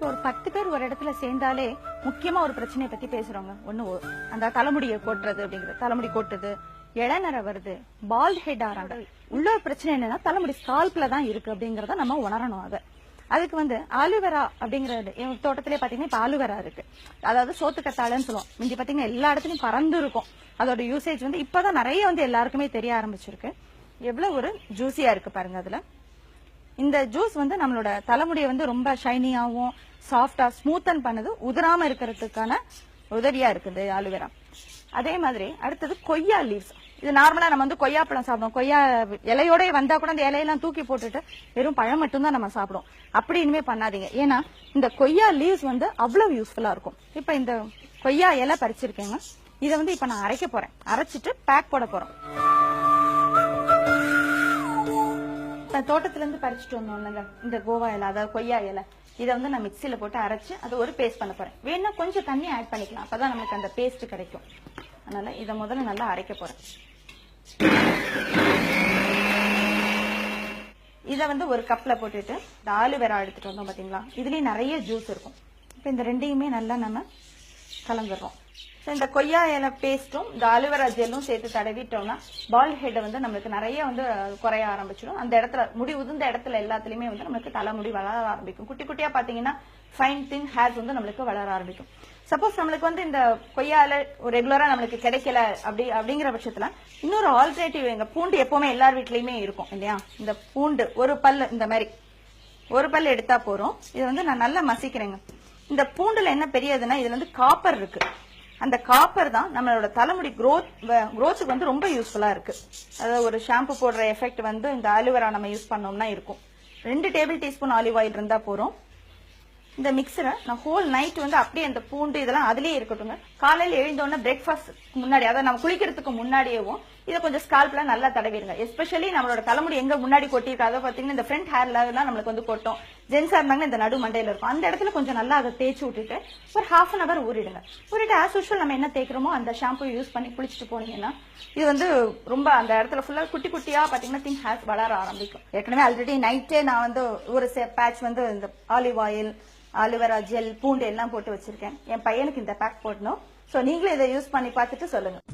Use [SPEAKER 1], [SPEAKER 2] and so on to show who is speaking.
[SPEAKER 1] இப்போ ஒரு பத்து பேர் ஒரு இடத்துல சேர்ந்தாலே முக்கியமா ஒரு பிரச்சனையை பத்தி பேசுறவங்க. ஒண்ணு அந்த தலைமுடியை கொட்டுறது அப்படிங்கிறது தலைமுடி கொட்டுது இளநரை வருது பால்ட் ஹெட் ஆறாங்க. உள்ள ஒரு பிரச்சனை என்னன்னா தலைமுடி ஸ்கால்ப்ல தான் இருக்கு அப்படிங்கறத நம்ம உணரணும் அதை. அதுக்கு வந்து ஆலுவேரா அப்படிங்கறது தோட்டத்திலே பாத்தீங்கன்னா இப்ப ஆலுவேரா இருக்கு. அதாவது சோத்துக்கத்தாழன்னு சொல்லுவோம். இங்க பாத்தீங்கன்னா எல்லா இடத்துலயும் பறந்து இருக்கும். அதோட யூசேஜ் வந்து இப்பதான் நிறைய வந்து எல்லாருக்குமே தெரிய ஆரம்பிச்சிருக்கு. எவ்வளவு ஒரு ஜூஸியா இருக்கு பாருங்க அதுல. இந்த ஜூஸ் வந்து நம்மளோட தலைமுடியை வந்து ரொம்ப ஷைனியாகவும் சாஃப்டா ஸ்மூத்தன் பண்ணது உதிராம இருக்கிறதுக்கான உதவியா இருக்குது அலுவேரா அதே மாதிரி அடுத்தது கொய்யா லீவ்ஸ் இது நார்மலா நம்ம வந்து கொய்யா பழம் சாப்பிடுவோம். கொய்யா இலையோடய வந்தா கூட அந்த இலையெல்லாம் தூக்கி போட்டுட்டு வெறும் பழம் மட்டும்தான் நம்ம சாப்பிடுவோம். அப்படி இனிமே பண்ணாதீங்க. ஏன்னா இந்த கொய்யா லீவ்ஸ் வந்து அவ்வளவு யூஸ்ஃபுல்லா இருக்கும். இப்ப இந்த கொய்யா இலை பறிச்சிருக்கேங்க. இதை வந்து இப்ப நான் அரைக்க போறேன். அரைச்சிட்டு பேக் போட போறோம். இப்போ தோட்டத்துல இருந்து பறிச்சுட்டு வந்தோம் இந்த கோவா இலை அதாவது கொய்யா இலை. இதை வந்து நான் மிக்சியில் போட்டு அரைச்சி அதை ஒரு பேஸ்ட் பண்ண போறேன். வேணா கொஞ்சம் தண்ணி ஆட் பண்ணிக்கலாம். அப்பதான் நமக்கு அந்த பேஸ்ட் கிடைக்கும். அதனால இதை முதல்ல நல்லா அரைக்க போறேன். இதை வந்து ஒரு கப்பில் போட்டுட்டு இந்த ஆலுவேரா எடுத்துட்டு வந்தோம் பார்த்தீங்களா இதுலேயும் நிறைய ஜூஸ் இருக்கும். இப்போ இந்த ரெண்டையுமே நல்லா நம்ம கலந்துடுறோம். ஸோ இந்த கொய்யா இலை பேஸ்ட்டும் இந்த அலுவரா ஜெல்லும் சேர்த்து தடவிட்டோம்னா பால் ஹெட் வந்து நம்மளுக்கு நிறைய வந்து குறைய ஆரம்பிச்சிடும். அந்த இடத்துல முடி உதிர்ந்த இடத்துல எல்லாத்துலயுமே வந்து நம்மளுக்கு தலைமுடி வளர ஆரம்பிக்கும். குட்டி குட்டியா பாத்தீங்கன்னா ஃபைன் தின் ஹேர்ஸ் வந்து நம்மளுக்கு வளர ஆரம்பிக்கும். சப்போஸ் நம்மளுக்கு வந்து இந்த கொய்யால இலை ரெகுலரா நம்மளுக்கு கிடைக்கல அப்படி அப்படிங்கிற பட்சத்துல இன்னொரு ஆல்டர்னேட்டிவ் எங்க பூண்டு எப்பவுமே எல்லார் வீட்லயுமே இருக்கும் இல்லையா? இந்த பூண்டு ஒரு பல் இந்த மாதிரி. ஒரு பல் எடுத்தா போறோம் இது வந்து நான் நல்லா மசிக்கிறேங்க. இந்த பூண்டுல என்ன பெரியதுன்னா இதுல வந்து காப்பர் இருக்கு. அந்த காப்பர் தான் நம்மளோட தலைமுடி க்ரோத் க்ரோத்துக்கு வந்து ரொம்ப யூஸ்ஃபுல்லாக இருக்கு. அதாவது ஒரு ஷாம்பு போடுற எஃபெக்ட் வந்து இந்த ஆலிவரா நம்ம யூஸ் பண்ணோம்னா இருக்கும். ரெண்டு டேபிள் டீஸ்பூன் ஆலிவ் ஆயில் இருந்தால் போகிறோம் இந்த மிக்சரை நான் ஹோல் நைட் வந்து அப்படியே அந்த பூண்டு இதெல்லாம் அதிலே இருக்கட்டுங்க காலையில் எழுந்தோடனே பிரேக்ஃபாஸ்ட் முன்னாடி அதாவது நம்ம குளிக்கிறதுக்கு முன்னாடியேவும் இதை கொஞ்சம் ஸ்கால்ப்ல நல்லா தடவிடுங்க. எஸ்பெஷலி நம்மளோட தலைமுடி எங்க முன்னாடி கொட்டிருக்கு பார்த்தீங்கன்னா இந்த ஃப்ரண்ட் ஹேர்ல நம்மளுக்கு வந்து கொட்டும். ஜென்ஸாக இருந்தாங்கன்னா இந்த நடு மண்டையில் இருக்கும். அந்த இடத்துல கொஞ்சம் நல்லா அதை தேய்ச்சி விட்டுட்டு ஒரு ஹாஃப் அன் அவர் ஊறிடுங்க. ஊறிட்டு ஆஸ் யூஷுவல் நம்ம என்ன தேய்க்கிறோமோ அந்த ஷாம்பு யூஸ் பண்ணி குளிச்சுட்டு போனீங்கன்னா இது வந்து ரொம்ப அந்த இடத்துல ஃபுல்லாக குட்டி குட்டியாக பார்த்தீங்கன்னா திங் ஹேர்ஸ் வளர ஆரம்பிக்கும். ஏற்கனவே ஆல்ரெடி நைட்டே நான் வந்து ஒரு பேட்ச் வந்து இந்த ஆலிவ் ஆயில் ஆலிவரா ஜெல் பூண்டு எல்லாம் போட்டு வச்சிருக்கேன். என் பையனுக்கு இந்த பேக் போடணும். ஸோ நீங்களும் இதை யூஸ் பண்ணி பார்த்துட்டு சொல்லுங்கள்